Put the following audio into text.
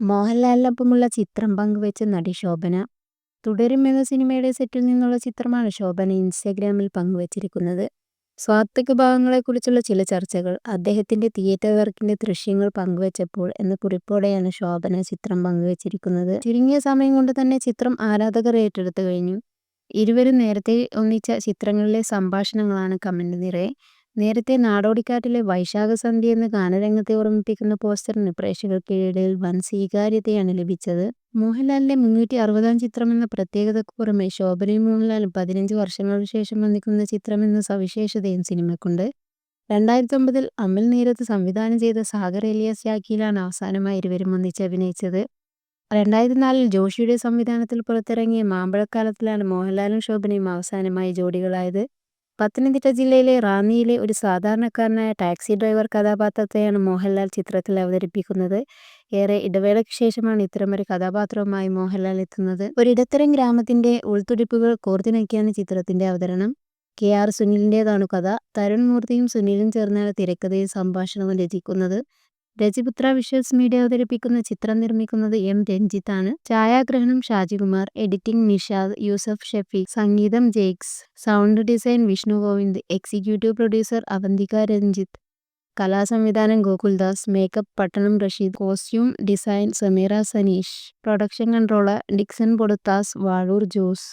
മോഹൻലാലിനൊപ്പമുള്ള ചിത്രം പങ്കുവെച്ച നടി ശോഭന തുടരും എന്ന സിനിമയുടെ സെറ്റിൽ നിന്നുള്ള ചിത്രമാണ് ശോഭന ഇൻസ്റ്റാഗ്രാമിൽ പങ്കുവച്ചിരിക്കുന്നത്. സ്വാർത്ഥക ഭാവങ്ങളെക്കുറിച്ചുള്ള ചില ചർച്ചകൾ അദ്ദേഹത്തിന്റെ തിയേറ്റർ വർക്കിന്റെ ദൃശ്യങ്ങൾ പങ്കുവച്ചപ്പോൾ എന്ന കുറിപ്പോടെയാണ് ശോഭന ചിത്രം പങ്കുവച്ചിരിക്കുന്നത്. ചുരുങ്ങിയ സമയം കൊണ്ട് തന്നെ ചിത്രം ആരാധകർ ഏറ്റെടുത്തു കഴിഞ്ഞു. ഇരുവരും നേരത്തെ ഒന്നിച്ച ചിത്രങ്ങളിലെ സംഭാഷണങ്ങളാണ് കമന്റ് നിറയെ. നേരത്തെ നാടോടിക്കാറ്റിലെ വൈശാഖ സന്ധ്യ എന്ന ഗാനരംഗത്തെ ഓർമ്മിപ്പിക്കുന്ന പോസ്റ്ററിന് പ്രേക്ഷകർക്കിടയിൽ വൻ സ്വീകാര്യതയാണ് ലഭിച്ചത്. മോഹൻലാലിന്റെ മുന്നൂറ്റി അറുപതാം ചിത്രം എന്ന പ്രത്യേകതയ്ക്ക് പുറമെ ശോഭനയും മോഹൻലാലും പതിനഞ്ച് വർഷങ്ങൾക്ക് ശേഷം വന്നിക്കുന്ന ചിത്രം എന്ന സവിശേഷതയും സിനിമയ്ക്കുണ്ട്. രണ്ടായിരത്തി ഒമ്പതിൽ അമൽ നീരത്ത് സംവിധാനം ചെയ്ത സാഗർ എലിയാസ് യാക്കിയിലാണ് അവസാനമായി ഇരുവരും ഒന്നിച്ച് അഭിനയിച്ചത്. രണ്ടായിരത്തി നാലിൽ ജോഷിയുടെ സംവിധാനത്തിൽ പുറത്തിറങ്ങിയ മാമ്പഴക്കാലത്തിലാണ് മോഹൻലാലും ശോഭനയും അവസാനമായി ജോഡികളായത്. പത്തനംതിട്ട ജില്ലയിലെ റാന്നിയിലെ ഒരു സാധാരണക്കാരനായ ടാക്സി ഡ്രൈവർ കഥാപാത്രത്തെയാണ് മോഹൻലാൽ ചിത്രത്തിൽ അവതരിപ്പിക്കുന്നത്. ഏറെ ഇടവേളയ്ക്ക് ശേഷമാണ് ഇത്തരമൊരു കഥാപാത്രവുമായി മോഹൻലാൽ എത്തുന്നത്. ഒരു ഇടത്തരം ഗ്രാമത്തിന്റെ ഉൾത്തുടിപ്പുകൾ കോർത്തിണക്കിയാണ് ചിത്രത്തിന്റെ അവതരണം. കെ ആർ സുനിലിന്റെതാണ് കഥ. തരുൺ മൂർത്തിയും സുനിലും ചേർന്നാണ് തിരക്കഥയും സംഭാഷണവും രചിക്കുന്നത്. രജിപുത്ര വിഷ്വൽസ് മീഡിയ അവതരിപ്പിക്കുന്ന ചിത്രം നിർമ്മിക്കുന്നത് എം രഞ്ജിത്താണ്. ഛായാഗ്രഹണം ഷാജികുമാർ എഡിറ്റിംഗ് നിഷാദ് യൂസഫ് ഷെഫി സംഗീതം Jakes sound design Vishnu Govind executive producer Avanthika Ranjith കലാസംവിധാനം Gokuldas makeup Pattanam Rasheed costume design Sameera Sanish production controller Dixon Poduthas Vazhoor Jose.